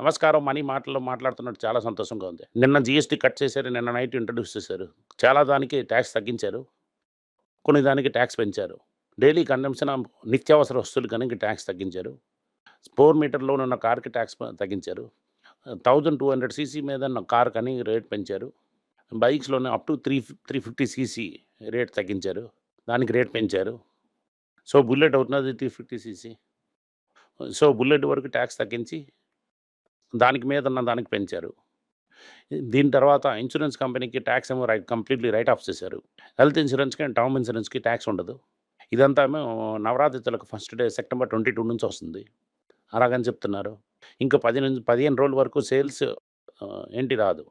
నమస్కారం మనీ మాటల్లో మాట్లాడుతున్నట్టు చాలా సంతోషంగా ఉంది. నిన్న జిఎస్టీ కట్ చేశారు నిన్న నైట్ ఇంట్రడ్యూస్ చేశారు. చాలా దానికి ట్యాక్స్ తగ్గించారు. కొన్ని దానికి ట్యాక్స్ పెంచారు. డైలీ కన్జంప్షన్ నిత్యావసర వస్తువులు కనుక ట్యాక్స్ తగ్గించారు. ఫోర్ మీటర్లో ఉన్న కార్కి ట్యాక్స్ తగ్గించారు. థౌజండ్ టూ హండ్రెడ్ సీసీ మీద ఉన్న కార్ కానీ రేట్ పెంచారు. బైక్స్లోనే up to three three fifty CC rate తగ్గించారు. దానికి రేట్ పెంచారు. సో బుల్లెట్ అవుతున్నది three fifty CC. So bullet వరకు ట్యాక్స్ తగ్గించి దానికి మీద ఉన్న దానికి పెంచారు. దీని తర్వాత ఇన్సూరెన్స్ కంపెనీకి ట్యాక్స్ ఏమో రైట్ కంప్లీట్లీ రైట్ ఆఫ్ చేశారు. హెల్త్ ఇన్సూరెన్స్కి అండ్ టర్మ్ ఇన్సూరెన్స్కి ట్యాక్స్ ఉండదు. ఇదంతా Navratri నవరాత్రులకు first day September twenty two నుంచి వస్తుంది. అలాగని చెప్తున్నారు. ఇంకా పది నుంచి పదిహేను రోజుల వరకు సేల్స్ ఏంటి రాదు.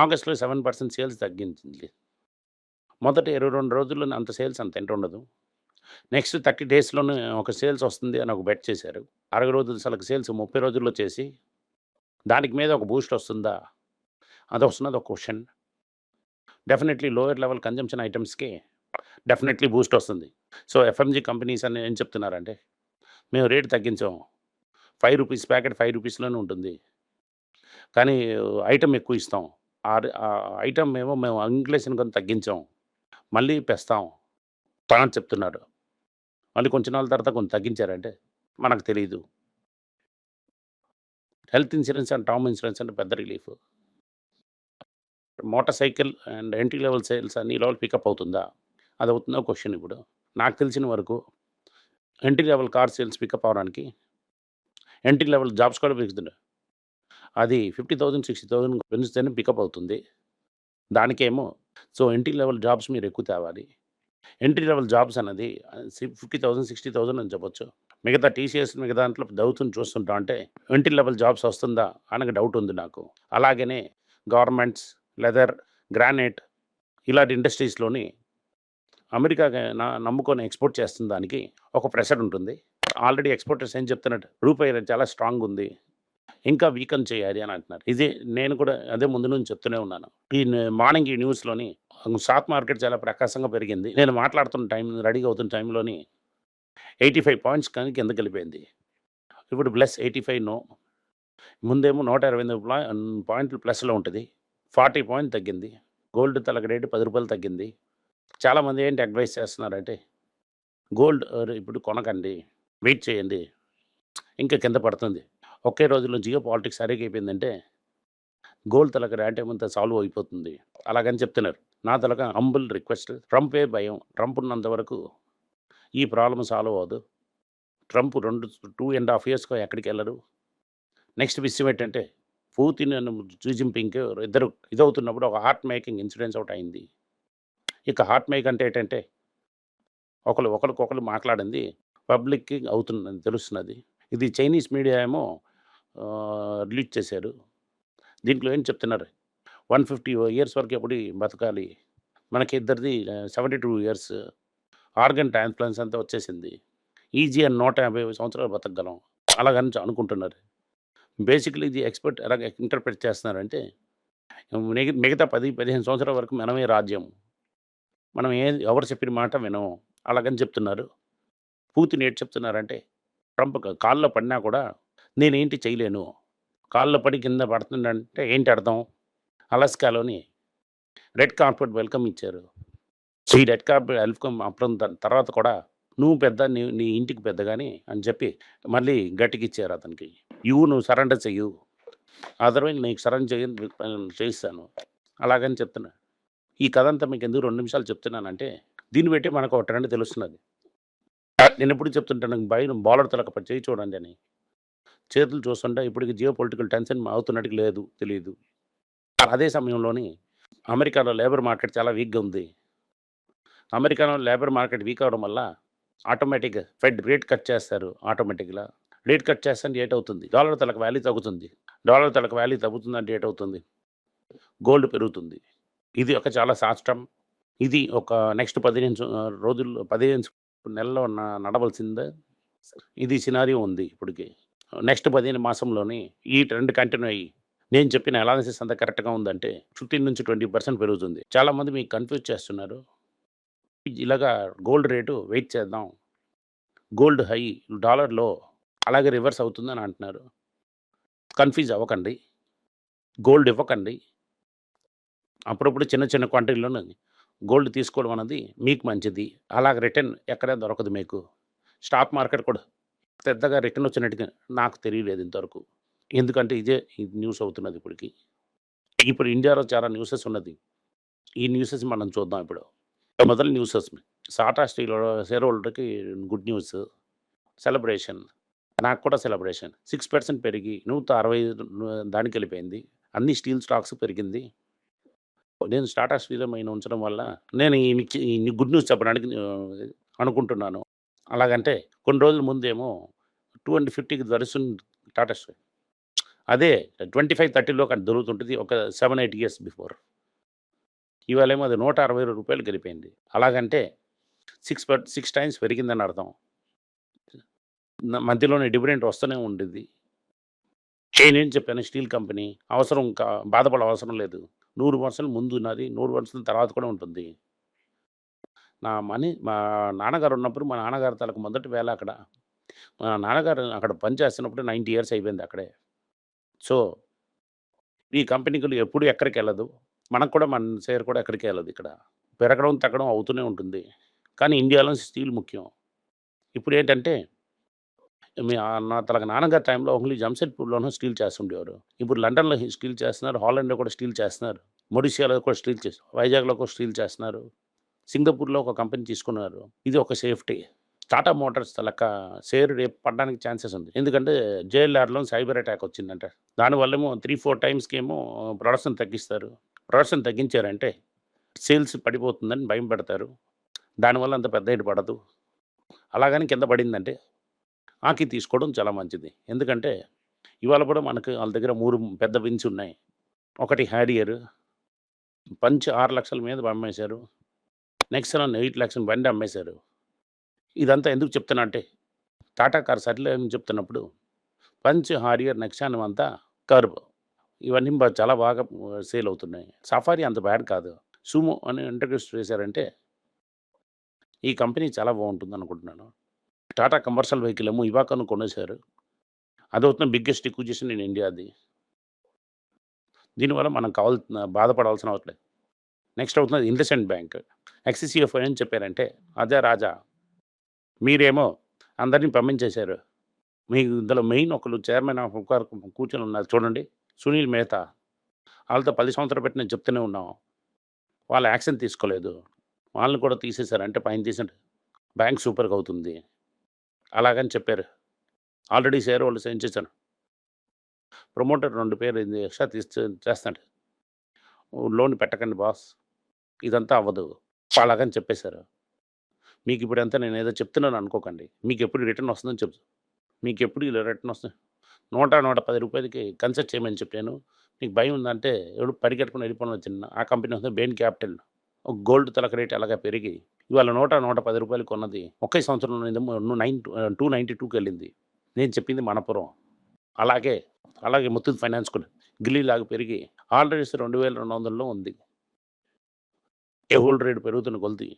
ఆగస్ట్లో సెవెన్ పర్సెంట్ సేల్స్ తగ్గించింది మొదటి ఇరవై రెండు రోజుల్లో అంత సేల్స్ అంత ఎంత ఉండదు. నెక్స్ట్ థర్టీ డేస్లోనే ఒక సేల్స్ వస్తుంది అని ఒక బెట్ చేశారు. అరవై రోజుల అసలు సేల్స్ ముప్పై రోజుల్లో చేసి దానికి మీద ఒక బూస్ట్ వస్తుందా? అది వస్తున్నది ఒక question. Definitely lower level consumption ఐటమ్స్కి definitely boost వస్తుంది. సో ఎఫ్ఎంజీ కంపెనీస్ అని ఏం చెప్తున్నారంటే మేము రేటు తగ్గించాం. ఫైవ్ రూపీస్ ప్యాకెట్ ఫైవ్ రూపీస్లోనే ఉంటుంది. కానీ ఐటమ్ ఎక్కువ ఇస్తాం. ఆ ఐటమ్ ఏమో మేము ఇంగ్లీష్ని కొంత తగ్గించాం. మళ్ళీ పెస్తాం. అని చెప్తున్నాడు మళ్ళీ కొంచెం నాళ్ళ తర్వాత కొంచెం తగ్గించారంటే మనకు తెలియదు health insurance and term insurance అంటే పెద్ద relief. Motorcycle and entry level sales అన్ని లెవెల్ పికప్ అవుతుందా? అది అవుతుందో? క్వశ్చన్ ఇప్పుడు. నాకు తెలిసిన వరకు entry level car sales pickup అవడానికి ఎంట్రీ లెవెల్ జాబ్స్ కూడా పెరుగుతుంది అది ఫిఫ్టీ థౌజండ్ సిక్స్టీ థౌజండ్ పెంచితేనే పికప్ అవుతుంది. దానికేమో సో ఎంట్రీ లెవెల్ జాబ్స్ మీరు ఎక్కువ తేవాలి. ఎంట్రీ లెవెల్ జాబ్స్ అన్నది ఫిఫ్టీ థౌసండ్ సిక్స్టీ థౌసండ్ అని చెప్పొచ్చు. మిగతా టీసీఎస్ మిగతా దాంట్లో దౌతుని చూస్తుంటా అంటే ఎంట్రీ లెవెల్ జాబ్స్ వస్తుందా అనగా డౌట్ ఉంది నాకు. అలాగనే గవర్నమెంట్స్ లెదర్ గ్రానైట్ ఇలాంటి ఇండస్ట్రీస్లోని అమెరికా నమ్ముకొని ఎక్స్పోర్ట్ చేస్తున్న దానికి ఒక ప్రెషర్ ఉంటుంది. ఆల్రెడీ ఎక్స్పోర్టర్స్ ఏం చెప్తున్నట్టు రూపాయి చాలా స్ట్రాంగ్ ఉంది. ఇంకా వీకన్ చేయాలి అని అంటున్నారు. ఇది నేను కూడా అదే ముందు నుంచి చెప్తూనే ఉన్నాను. ఈ మార్నింగ్ ఈ న్యూస్లోని స్టాక్ మార్కెట్ చాలా ప్రకాశంగా పెరిగింది. నేను మాట్లాడుతున్న టైం రెడీగా అవుతున్న టైంలోని ఎయిటీ ఫైవ్ పాయింట్స్ కానీ కిందకి వెళ్ళిపోయింది. ఇప్పుడు ప్లస్ ఎయిటీ ఫైవ్ నో. ముందేమో నూట ఇరవై ఎనిమిది పాయింట్లు ప్లస్లో ఉంటుంది. ఫార్టీ పాయింట్ తగ్గింది. గోల్డ్ తలక రేటు పది రూపాయలు తగ్గింది. చాలామంది ఏంటి అడ్వైస్ చేస్తున్నారంటే గోల్డ్ ఇప్పుడు కొనకండి వెయిట్ చేయండి ఇంకా కింద పడుతుంది. ఒకే రోజులో జియో పాలిటిక్స్ సరిగ్గా అయిపోయిందంటే గోల్డ్ తలక రేట్ ఏమంతా సాల్వ్ అయిపోతుంది. అలాగని చెప్తున్నారు. నా తలక హంబుల్ రిక్వెస్ట్. ట్రంపే భయం. ట్రంప్ ఉన్నంత వరకు ఈ ప్రాబ్లం సాల్వ్ అవ్వదు. ట్రంప్ రెండు టూ అండ్ హాఫ్ ఇయర్స్గా ఎక్కడికి వెళ్ళరు నెక్స్ట్ విషయం ఏంటంటే పూతిన్ జీ జింపింగ్ ఇద్దరు ఇదవుతున్నప్పుడు ఒక హార్ట్ మేకింగ్ ఇన్సిడెన్స్ ఒకటి అయింది. ఇక హార్ట్ మేక్ అంటే ఏంటంటే ఒకరు ఒకరికొకరు మాట్లాడింది పబ్లిక్కి అవుతుందని తెలుస్తున్నది. ఇది చైనీస్ మీడియా ఏమో రిలీజ్ చేశారు. దీంట్లో ఏం చెప్తున్నారు? వన్ ఫిఫ్టీ ఇయర్స్ వరకు ఎప్పుడు బతకాలి. మనకి ఇద్దరిది seventy two years organ transplants అంతా వచ్చేసింది. ఈజీ అని నూట యాభై సంవత్సరాలు బతకగలం. అలాగని అనుకుంటున్నారు. బేసిక్లీ ఇది ఎక్స్పర్ట్ ఎలాగ ఇంటర్ప్రిట్ చేస్తున్నారంటే మిగతా పది పదిహేను సంవత్సరాల వరకు మనమే రాజ్యం. మనం ఏ ఎవరు చెప్పిన మాట వినం అలాగని చెప్తున్నారు. పూతిని ఏంటి చెప్తున్నారంటే ట్రంప్ కాళ్ళలో పడినా కూడా నేనేంటి చేయలేను. కాళ్ళలో పడి కింద పడుతుందంటే ఏంటి అర్థం? అలస్కాలోని రెడ్ కార్పెట్ వెల్కమ్ ఇచ్చారు. సో ఈ రెడ్ కార్పెట్ వెల్కమ్ అప్పుడు దాని తర్వాత కూడా నువ్వు పెద్ద నీ నీ ఇంటికి పెద్ద కానీ అని చెప్పి మళ్ళీ గట్టికి ఇచ్చారు అతనికి. ఇవ్వు నువ్వు సరెండర్ చెయ్యు. అదర్వైజ్ నీకు సరెండర్ చేయ చేయిస్తాను. అలాగని చెప్తున్నా. ఈ కథ అంతా మీకు ఎందుకు రెండు నిమిషాలు చెప్తున్నానంటే దీన్ని బట్టి మనకు ఒక ట్రెండ్ తెలుస్తున్నది. నేను ఎప్పుడు చెప్తుంటాను భయం బౌలర్ తలక చేయి చూడండి అని. చేతులు చూస్తుంటే ఇప్పటికి జియో పొలిటికల్ టెన్షన్ అవుతున్నట్టు లేదు తెలియదు అదే సమయంలోని అమెరికాలో లేబర్ మార్కెట్ చాలా వీక్గా ఉంది. అమెరికాలో లేబర్ మార్కెట్ వీక్ అవడం వల్ల ఆటోమేటిక్గా ఫెడ్ రేట్ కట్ చేస్తారు ఆటోమేటిక్గా. రేట్ కట్ చేస్తే ఏట్ అవుతుంది. డాలర్ తలకు వాల్యూ తగ్గుతుంది. డాలర్ తలకు వాల్యూ తగ్గుతుందంటే ఏట్ అవుతుంది. గోల్డ్ పెరుగుతుంది. ఇది ఒక చాలా శాస్త్రం ఇది ఒక నెక్స్ట్ పదిహేను రోజుల్లో పదిహేను నెలలో నడవలసిందే ఇది సినారీ ఉంది ఇప్పటికి. నెక్స్ట్ పదిహేను మాసంలోని ఈ ట్రెండ్ కంటిన్యూ అయ్యి నేను చెప్పిన అనాలిసిస్ అంత కరెక్ట్గా ఉందంటే ఫిఫ్టీన్ నుంచి ట్వంటీ పర్సెంట్ పెరుగుతుంది చాలామంది మీకు కన్ఫ్యూజ్ చేస్తున్నారు ఇలాగా గోల్డ్ రేటు వెయిట్ చేద్దాం గోల్డ్ హై డాలర్లో అలాగే రివర్స్ అవుతుందని అంటున్నారు కన్‌ఫ్యూజ్ అవ్వకండి. గోల్డ్ ఇవ్వకండి. అప్పుడప్పుడు చిన్న చిన్న క్వాంటిటీలోనే గోల్డ్ తీసుకోవడం అనేది మీకు మంచిది. అలాగ రిటర్న్ ఎక్కడ దొరకదు మీకు. స్టాక్ మార్కెట్ కూడా పెద్దగా రిటర్న్ వచ్చినట్టుగా నాకు తెలియలేదు ఇంతవరకు. ఎందుకంటే ఇదే ఈ న్యూస్ అవుతున్నది ఇప్పటికి. ఇప్పుడు ఇండియాలో చాలా న్యూసెస్ ఉన్నది. ఈ న్యూసెస్ మనం చూద్దాం ఇప్పుడు. మొదలు న్యూసెస్ సాటా స్టీల్ షేర్ హోల్డర్‌కి గుడ్ న్యూస్. సెలబ్రేషన్. నాకు కూడా సెలబ్రేషన్. సిక్స్ పర్సెంట్ పెరిగి 165 దానికెళ్ళిపోయింది. అన్ని స్టీల్ స్టాక్స్ పెరిగింది. నేను టాటా స్టీల్ మెయిన్ ఉంచడం వల్ల నేను ఈ గుడ్ న్యూస్ చెప్పడానికి అనుకుంటున్నాను. అలాగంటే కొన్ని రోజుల ముందేమో 250కి ధరిస్తుంది టాటా స్టీల్. అదే 25, 30లో కానీ దొరుకుతుంటుంది ఒక 7, 8 ఇయర్స్ బిఫోర్. ఇవాళేమో అది నూట అరవై రూపాయలు గెలిపోయింది అలాగంటే సిక్స్ పర్ సిక్స్ టైమ్స్ పెరిగిందని అర్థం. మధ్యలోనే డివిడెంట్ వస్తూనే ఉండిద్ది. నేనేం చెప్పాను స్టీల్ కంపెనీ అవసరం కా బాధపడ అవసరం లేదు. 100% ముందు ఉన్నది. 100% తర్వాత కూడా ఉంటుంది. నా మనీ మా నాన్నగారు ఉన్నప్పుడు మా నాన్నగారు తలకు మొదటి వేళ అక్కడ. మా నాన్నగారు అక్కడ పని చేస్తున్నప్పుడు 90 ఇయర్స్ అయిపోయింది అక్కడే. సో ఈ కంపెనీలు ఎప్పుడు ఎక్కడికెళ్ళదు. మనకు కూడా మన షేర్ కూడా ఎక్కడికి వెళ్ళదు ఇక్కడ. పెరగడం, తగ్గడం అవుతూనే ఉంటుంది. కానీ ఇండియాలో స్టీల్ ముఖ్యం. ఇప్పుడు ఏంటంటే మీ నా తలక నాన్నగారి టైంలో ఓన్లీ జంషెడ్పూర్లోనూ స్టీల్ చేస్తుండేవారు. ఇప్పుడు లండన్‌లో స్టీల్ చేస్తున్నారు. హాలండ్‌లో కూడా స్టీల్ చేస్తున్నారు. మొడిషియాలో కూడా స్టీల్ చేస్ వైజాగ్‌లో కూడా స్టీల్ చేస్తున్నారు. సింగపూర్‌లో ఒక కంపెనీ తీసుకున్నారు. ఇది ఒక సేఫ్టీ. టాటా మోటార్స్ తలక షేర్ రేపు పడడానికి ఛాన్సెస్ ఉంది. ఎందుకంటే జేఎల్ఆర్‌లో సైబర్ అటాక్ వచ్చిందంట. దానివల్లేమో 3, 4 టైమ్స్‌కేమో ప్రొడక్షన్ తగ్గిస్తారు. ప్రొడక్షన్ తగ్గించారంటే సేల్స్ పడిపోతుందని భయం పెడతారు. దానివల్ల అంత పెద్ద ఇటు పడదు. అలాగని కింద పడిందంటే ఆకి తీసుకోవడం చాలా మంచిది. ఎందుకంటే ఇవాళ కూడా మనకు వాళ్ళ దగ్గర మూడు పెద్ద విన్స్ ఉన్నాయి. ఒకటి హ్యారియర్. పంచ్ ఆరు లక్షల మీద అమ్మేశారు. నెక్స్ట్ ఆ ఎయిట్ లక్షలు బండి అమ్మేశారు. ఇదంతా ఎందుకు చెప్తున్నా అంటే టాటా కార్ సర్లే అని చెప్తున్నప్పుడు పంచ్, హారియర్, నెక్సాన్ అంతా కర్బ్ ఇవన్నీ చాలా బాగా సేల్ అవుతున్నాయి. సఫారీ అంత బ్యాడ్ కాదు. సుమో అని ఇంట్రడ్యూస్ చేశారంటే ఈ కంపెనీ చాలా బాగుంటుంది అనుకుంటున్నాను టాటా కమర్షియల్ వెహికల్ ఏమో ఇవాకను కొనేశారు. అదవుతున్న బిగ్గెస్ట్ ఎక్విజిషన్ ఇన్ ఇండియా అది. దీనివల్ల మనం కావాల్సిన బాధపడాల్సిన అవసరం నెక్స్ట్ అవుతున్నది ఇండస్ఇండ్ బ్యాంక్. ఎక్స్‌సిఎఫ్ఓ ఏం చెప్పారంటే అదే రాజా మీరేమో అందరిని పంపించేశారు. మీకు ఇందులో మెయిన్ ఒకరు చైర్మన్ ఆఫ్ ఒకరు కూర్చొని ఉన్నారు చూడండి. సునీల్ మేహతా వాళ్ళతో పది సంవత్సరాలు పెట్టిన చెప్తూనే ఉన్నాం. వాళ్ళు యాక్షన్ తీసుకోలేదు. వాళ్ళని కూడా తీసేశారు. అంటే పైన తీసాడు బ్యాంక్ సూపర్‌గా అవుతుంది. అలాగని చెప్పారు. ఆల్రెడీ షేర్ వాళ్ళు సైన్ చేశాను. ప్రమోటర్ రెండు పేరు ఎక్స్ట్రా తీస్తే చేస్తాడు. లోన్ పెట్టకండి బాస్. ఇదంతా అవ్వదు. అలాగని చెప్పేశారు. మీకు ఇప్పుడంతా ఏదో చెప్తున్నాను అనుకోకండి. మీకెప్పుడు రిటర్న్ వస్తుందని చెప్తాను మీకు ఎప్పుడు ఇలా రిటర్న్ వస్తుంది. నూట నూట పది రూపాయలకి కన్సల్ట్ చేయమని చెప్పాను. మీకు భయం ఉందంటే ఎవడు పరిగెట్టుకుని వెళ్ళిపోవడం చిన్న ఆ కంపెనీ వస్తే బెయిన్ క్యాపిటల్. ఒక గోల్డ్ తలక రేట్ అలాగా పెరిగి ఇవాళ నూట నూట పది రూపాయలు కొన్నది ఒకే సంవత్సరంలో ఏమో నైన్ 292కెళ్ళింది. నేను చెప్పింది మనపురం. అలాగే, అలాగే ముత్తూట్ ఫైనాన్స్ కూడా గిల్లీలాగా పెరిగి ఆల్రెడీ 2200లో ఉంది. ఏ హోల్డ్ రేట్ పెరుగుతున్న కొలది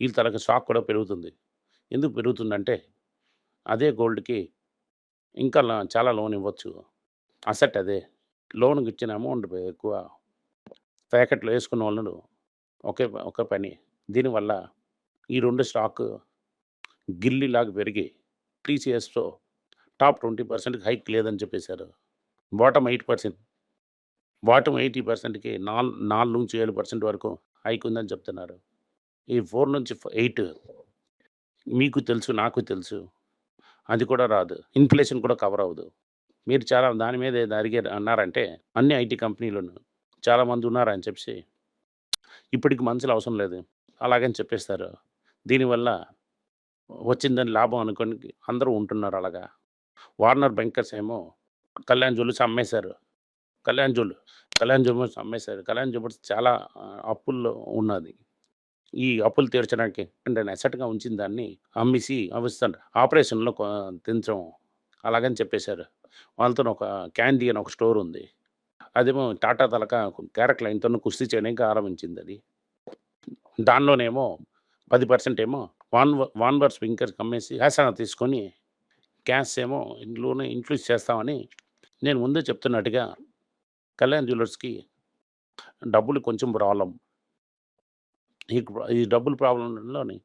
వీళ్ళ తనకు స్టాక్ కూడా పెరుగుతుంది. ఎందుకు పెరుగుతుందంటే అదే గోల్డ్‌కి ఇంకా చాలా లోన్ ఇవ్వచ్చు. అసెట్ అదే. లోన్‌కి ఇచ్చిన అమౌంట్ ఎక్కువ. ప్యాకెట్‌లో వేసుకున్న వాళ్ళు ఒకే ఒకే పని. దీనివల్ల ఈ రెండు స్టాక్ గిల్లిలాగా పెరిగి టీసీఎస్‌తో టాప్ ట్వంటీ పర్సెంట్కి హైక్ లేదని చెప్పేశారు. Bottom eight percent bottom eighty పర్సెంట్కి నాలుగు నాలుగు నుంచి ఏడు పర్సెంట్ వరకు హైక్ ఉందని చెప్తున్నారు. ఈ ఫోర్ నుంచి ఎయిట్ మీకు తెలుసు. నాకు తెలుసు. అది కూడా రాదు. ఇన్‌ఫ్లేషన్ కూడా కవర్ అవ్వదు. మీరు చాలా దాని మీద అడిగే అన్నారంటే అన్ని ఐటీ కంపెనీలను చాలామంది ఉన్నారని చెప్పేసి ఇప్పటికి మనుషులు అవసరం లేదు. అలాగని చెప్పేస్తారు. దీనివల్ల వచ్చిందని లాభం అనుకోని అందరూ ఉంటున్నారు అలాగా. వార్నర్ బ్యాంకర్స్ ఏమో కళ్యాణ్ జ్యువెల్లర్స్ అమ్మేశారు. కళ్యాణ్ జోలు కళ్యాణ్ జ్యువెల్లర్స్ అమ్మేశారు. కళ్యాణ్ జ్యువెల్లర్స్ చాలా అప్పుల్లో ఉన్నది. ఈ అప్పులు తీర్చడానికి అంటే అసెట్‌గా ఉంచిన దాన్ని అమ్మేసి అమ్మిస్తాను ఆపరేషన్‌లో కొ అలాగని చెప్పేశారు. వాళ్ళతో ఒక క్యాండీ అని ఒక స్టోర్ ఉంది. అదేమో టాటా తలక క్యారెట్ లైన్తో కుస్తీ చేయడానికి ఆరంభించింది అది దానిలోనేమో 10% ఏమో వాన్ వాన్వర్ వింకర్స్‌కి అమ్మేసి యాసన తీసుకొని గ్యాస్ ఏమో ఇంట్లోనే ఇన్‌ఫ్యూజ్ చేస్తామని నేను ముందే చెప్తున్నట్టుగా కళ్యాణ్ జ్యువెలర్స్‌కి డబ్బులు కొంచెం ప్రాబ్లం ఈ ప్ర ఈ డబ్బుల ప్రాబ్లమ్‌లోని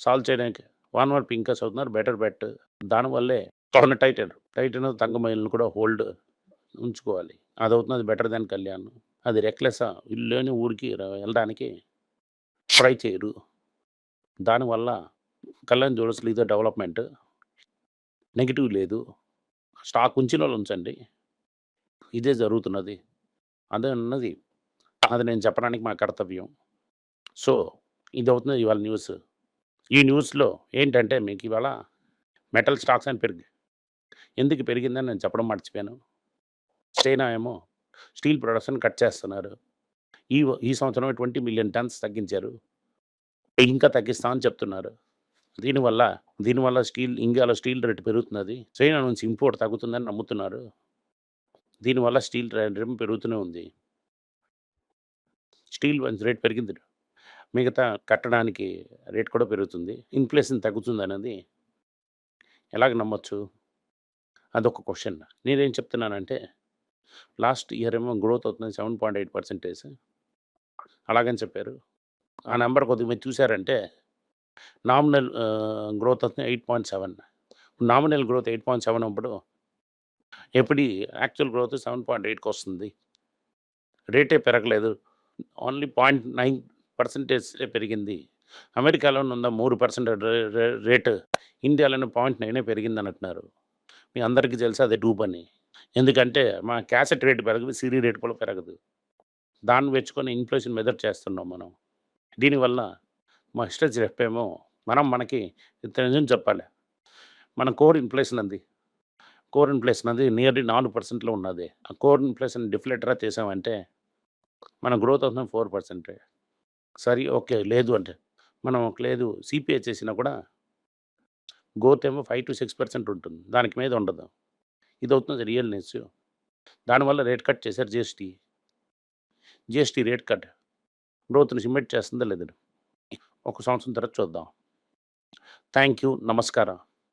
సాల్వ్ చేయడానికి వన్ వన్ పింకర్స్ అవుతున్నారు. Better bet. దానివల్లే కావున టైటన్. టైటన్ తంగమయిల్‌ని కూడా హోల్డ్ ఉంచుకోవాలి. అది అవుతున్నది బెటర్ దాన్ కళ్యాణ్. అది రెక్లెస్ ఇల్లు లేని ఊరికి వెళ్ళడానికి ట్రై చేయరు. దానివల్ల కళ్యాణ్ జ్యువెలర్స్ ఇదే డెవలప్‌మెంట్. నెగిటివ్ లేదు. స్టాక్ ఉంచిన వాళ్ళు ఉంచండి. ఇదే జరుగుతున్నది. అదే ఉన్నది. అది నేను చెప్పడానికి మా కర్తవ్యం. సో, ఇది అవుతుంది ఇవాళ న్యూస్. ఈ న్యూస్‌లో ఏంటంటే మీకు ఇవాళ మెటల్ స్టాక్స్ అని పెరిగాయి. ఎందుకు పెరిగిందని నేను చెప్పడం మర్చిపోయాను. చైనా ఏమో స్టీల్ ప్రొడక్షన్ కట్ చేస్తున్నారు. ఈ ఈ సంవత్సరం ట్వంటీ మిలియన్ టన్స్ తగ్గించారు. ఇంకా తగ్గిస్తామని చెప్తున్నారు. దీనివల్ల దీనివల్ల స్టీల్ ఇండియాలో స్టీల్ రేట్ పెరుగుతున్నది. చైనా నుంచి ఇంపోర్ట్ తగ్గుతుందని నమ్ముతున్నారు. దీనివల్ల స్టీల్ రేటు పెరుగుతూనే ఉంది. స్టీల్ వన్స్ రేట్ పెరిగింది. మిగతా కట్టడానికి రేట్ కూడా పెరుగుతుంది. ఇన్‌ఫ్లేషన్ తగ్గుతుందనేది ఎలాగ నమ్మచ్చు అదొక క్వశ్చన్ నేనేం చెప్తున్నానంటే లాస్ట్ ఇయర్ ఏమో గ్రోత్ అవుతుంది 7.8% అలాగని చెప్పారు. ఆ నెంబర్ కొద్దిగా మీరు చూసారంటే నామినల్ గ్రోత్ అవుతుంది 8.7 నామినల్ గ్రోత్ 8.7 అప్పుడు ఎప్పుడు యాక్చువల్ గ్రోత్ 7.8కి వస్తుంది. రేటే పెరగలేదు. ఓన్లీ 0.9 పర్సంటేజ్ పెరిగింది. అమెరికాలోనే ఉన్న మూడు పర్సెంట్ రేటు ఇండియాలోనే పాయింట్ నైనే పెరిగింది అంటున్నారు మీ అందరికీ తెలుసు అది డూప్ అని. ఎందుకంటే మా క్యాసెట్ రేట్ పెరగదు. సిరీ రేట్ కూడా పెరగదు. దాన్ని వెచ్చుకొని ఇన్‌ఫ్లేషన్ మెజర్ చేస్తున్నాం మనం. దీనివల్ల మా హిస్టరీ చెప్పేమో మనం మనకి ఇంత నిజం చెప్పాలి. మన కోర్ ఇన్‌ఫ్లేషన్ అంది. కోర్ ఇన్‌ఫ్లేషన్ అది నియర్లీ నాలుగు పర్సెంట్లో ఉన్నది. ఆ కోర్ ఇన్‌ఫ్లేషన్ డిఫ్లేటరా చేసామంటే మన గ్రోత్ అవుతుంది ఫోర్ పర్సెంటే సరే ఓకే. లేదు అంటే మనం లేదు సీపీఐ చేసినా కూడా గ్రోత్ ఏమో 5-6% ఉంటుంది. దానికి మీద ఉండదు. ఇది అవుతుంది రియల్ న్యూస్. దానివల్ల రేట్ కట్ చేశారు జిఎస్టీ జిఎస్టీ రేట్ కట్ గ్రోత్‌ని సిమెంట్ చేస్తుందా లేదండి ఒక సంవత్సరం తర్వాత చూద్దాం. Thank you. నమస్కారం.